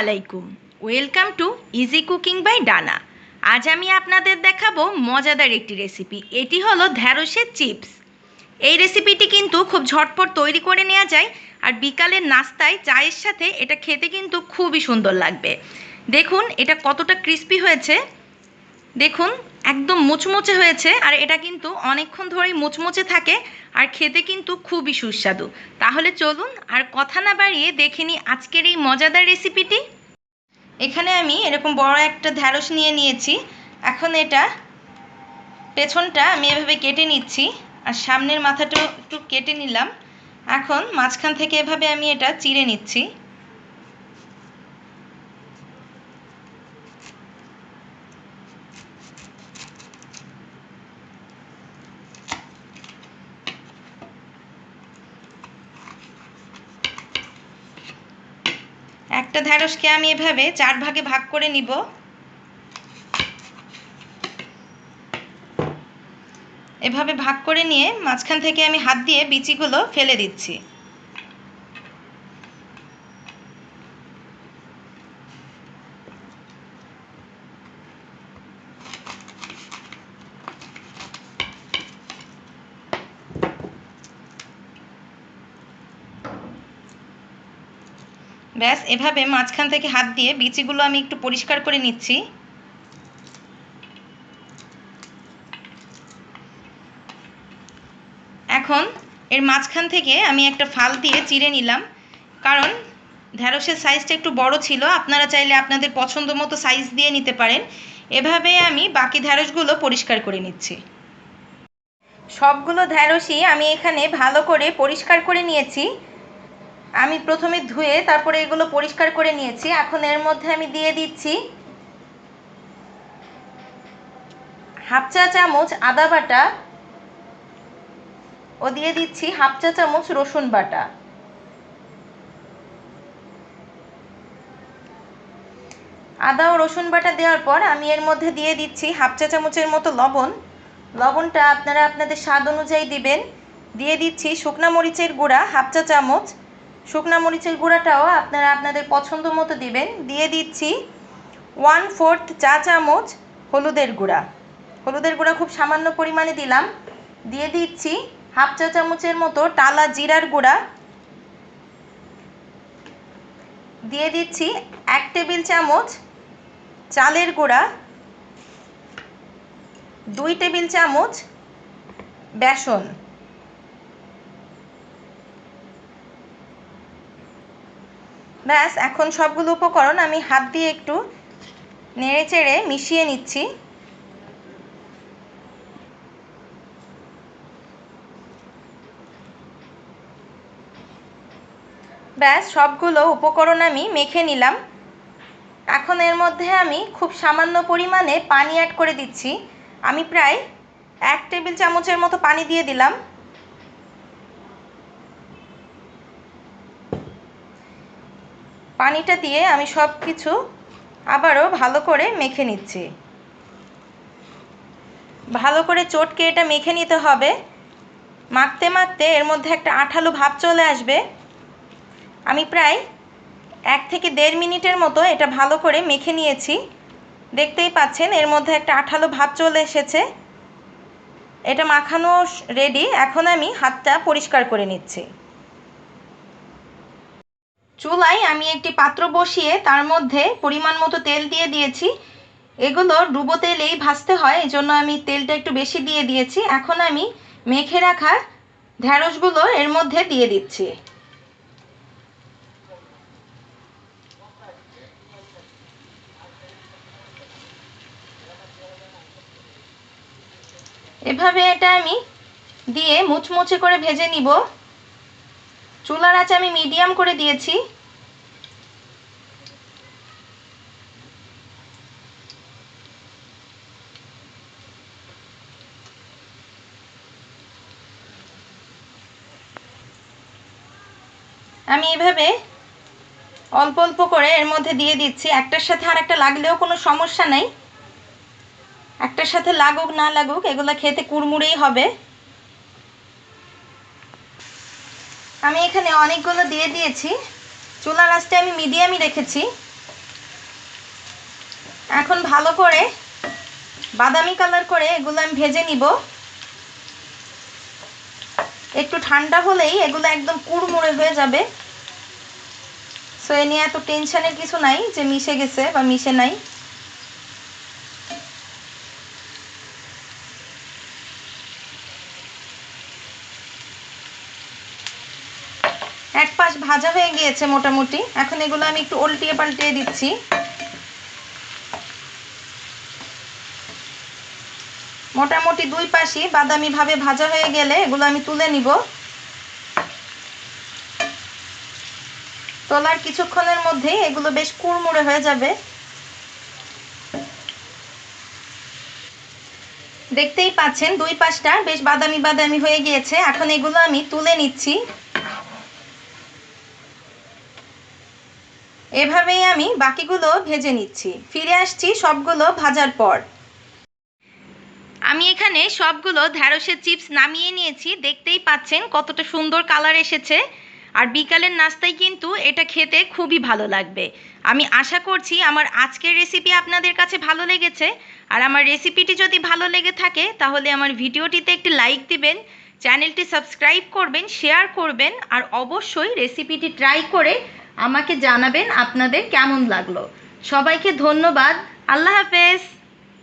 আলাইকুম। Welcome to easy cooking by Dana. আজ আমি আপনাদের দেখাবো মজাদার একটি রেসিপি। এটি হলো ঢ্যাঁড়সের চিপস। এই রেসিপিটি কিন্তু খুব ঝটপট তৈরি করে নেওয়া যায় আর বিকালের নাস্তায় চায়ের সাথে এটা খেতে কিন্তু খুবই সুন্দর লাগবে। দেখুন, এটা কতটা ক্রিস্পি হয়েছে। দেখুন, একদম মুচমুচে হয়েছে, আর এটা কিন্তু অনেকক্ষণ ধরেই মুচমুচে থাকে, আর খেতে কিন্তু খুবই সুস্বাদু। তাহলে চলুন, আর কথা না বাড়িয়ে দেখে নিই আজকের এই মজাদার রেসিপিটি। এখানে আমি এরকম বড় একটা ঢ্যাঁড়স নিয়ে নিয়েছি। এখন এটা পেছনটা আমি এভাবে কেটে নিচ্ছি, আর সামনের মাথাটাও একটু কেটে নিলাম। এখন মাঝখান থেকে এভাবে আমি এটা চিড়ে নিচ্ছি। একটা ঢেঁড়সকে আমি এভাবে চার ভাগে ভাগ করে নিব। এভাবে ভাগ করে নিয়ে মাঝখান থেকে আমি হাত দিয়ে বিচিগুলো ফেলে দিচ্ছি। ব্যাস, এভাবে মাঝখান থেকে হাত দিয়ে বিচিগুলো আমি একটু পরিষ্কার করে নিচ্ছি। এখন এর মাঝখান থেকে আমি একটা ফাল দিয়ে চিড়ে নিলাম, কারণ ঢ্যাঁড়সের সাইজটা একটু বড় ছিল, আপনারা চাইলে আপনাদের পছন্দ মতো সাইজ দিয়ে নিতে পারেন। এভাবে আমি বাকি ঢ্যাঁড়সগুলো পরিষ্কার করে নিচ্ছি। সবগুলো ঢ্যাঁড়সই আমি এখানে ভালো করে পরিষ্কার করে নিয়েছি। আমি প্রথমে ধুয়ে তারপরে এগুলো পরিষ্কার করে নিয়েছি। এখন এর মধ্যে আমি দিয়ে দিচ্ছি হাফ চা চামচ আদা বাটা। ও দিয়ে দিচ্ছি হাফ চা চামচ রসুন বাটা। আদা ও রসুন বাটা দেওয়ার পর আমি এর মধ্যে দিয়ে দিচ্ছি হাফ চা চামচের মতো লবণ। লবণটা আপনারা আপনাদের স্বাদ অনুযায়ী দিবেন। দিয়ে দিচ্ছি শুকনা মরিচের গুঁড়া হাফ চা চামচ শুকনা মরিচের গুঁড়াটাও আপনারা আপনাদের পছন্দ মতো দিবেন। দিয়ে দিচ্ছি ওয়ান ফোর্থ চা চামচ হলুদের গুঁড়া। হলুদের গুঁড়া খুব সামান্য পরিমাণে দিলাম। দিয়ে দিচ্ছি হাফ চা চামচের মতো টালা জিরার গুঁড়া। দিয়ে দিচ্ছি এক টেবিল চামচ চালের গুঁড়া। দুই টেবিল চামচ বেসন। ব্যাস, এখন সবগুলো উপকরণ আমি হাত দিয়ে একটু নেড়ে চেড়ে মিশিয়ে নিচ্ছি। ব্যাস, সবগুলো উপকরণ আমি মেখে নিলাম। এখন এর মধ্যে আমি খুব সামান্য পরিমাণে পানি অ্যাড করে দিচ্ছি। আমি প্রায় এক টেবিল চামচের মতো পানি দিয়ে দিলাম। পানিটা দিয়ে আমি সব কিছু আবারও ভালো করে মেখে নিচ্ছি। ভালো করে চটকে এটা মেখে নিতে হবে। মাখতে মাখতে এর মধ্যে একটা আঠালো ভাব চলে আসবে। আমি প্রায় এক থেকে দেড় মিনিটের মতো এটা ভালো করে মেখে নিয়েছি। দেখতেই পাচ্ছেন এর মধ্যে একটা আঠালো ভাব চলে এসেছে। এটা মাখানো রেডি এখন আমি হাতটা পরিষ্কার করে নিচ্ছি। চুলায় আমি একটি পাত্র বসিয়ে তার মধ্যে পরিমাণ মতো তেল দিয়ে দিয়েছি। এগুলো ডুবো তেলেই ভাজতে হয় এই জন্য আমি তেলটা একটু বেশি দিয়ে দিয়েছি। এখন আমি মেখে রাখা ঢ্যাঁড়সগুলো এর মধ্যে দিয়ে দিচ্ছি। এভাবে এটা আমি দিয়ে মুচমুচে করে ভেজে নিব। চুলার আঁচ আমি মিডিয়াম করে দিয়েছি। আমি এভাবে অল্প অল্প করে এর মধ্যে দিয়ে দিচ্ছি। একটার সাথে আর একটা লাগলেও কোনো সমস্যা নাই। একটার সাথে লাগুক, না লাগুক, এগুলো খেতে কুড়মুড়েই হবে। আমি এখানে অনেকগুলো দিয়ে দিয়েছি। চুলার আঁচটা আমি মিডিয়ামই রেখেছি। এখন ভালো করে বাদামি কালার করে এগুলো আমি ভেজে নিব। একটু ঠান্ডা হলেই এগুলো একদম কুড়মুড়ে হয়ে যাবে। সো এ নিয়ে এত টেনশনের কিছু নাই যে মিশে গেছে বা মিশে নাই। এক পাশ ভাজা হয়ে গিয়েছে মোটামুটি। এখন এগুলো আমি একটু উল্টিয়ে পাল্টিয়ে দিচ্ছি। মোটামুটি দুই পাশই বাদামি ভাবে ভাজা হয়ে গেলে এগুলো আমি তুলে নিব। তোলার কিছুক্ষণের মধ্যেই এগুলো বেশ কুড়মুড়ে হয়ে যাবে। দেখতেই পাচ্ছেন দুই পাশটা বেশ বাদামি বাদামি হয়ে গিয়েছে। এখন এগুলো আমি তুলে নিচ্ছি। এভাবেই আমি বাকিগুলো ভেজে নিচ্ছি। ফিরে আসছি সবগুলো ভাজার পর। আমি এখানে সবগুলো ঢ্যাঁড়সের চিপস নামিয়ে নিয়েছি। দেখতেই পাচ্ছেন কতটা সুন্দর কালার এসেছে। আর বিকালের নাস্তায় কিন্তু এটা খেতে খুবই ভালো লাগবে। আমি আশা করছি আমার আজকের রেসিপি আপনাদের কাছে ভালো লেগেছে। আর আমার রেসিপিটি যদি ভালো লেগে থাকে, তাহলে আমার ভিডিওটিতে একটি লাইক দিবেন, চ্যানেলটি সাবস্ক্রাইব করবেন শেয়ার করবেন, আর অবশ্যই রেসিপিটি ট্রাই করে আমাকে জানাবেন আপনাদের কেমন লাগল। সবাইকে ধন্যবাদ। আল্লাহ হাফেজ।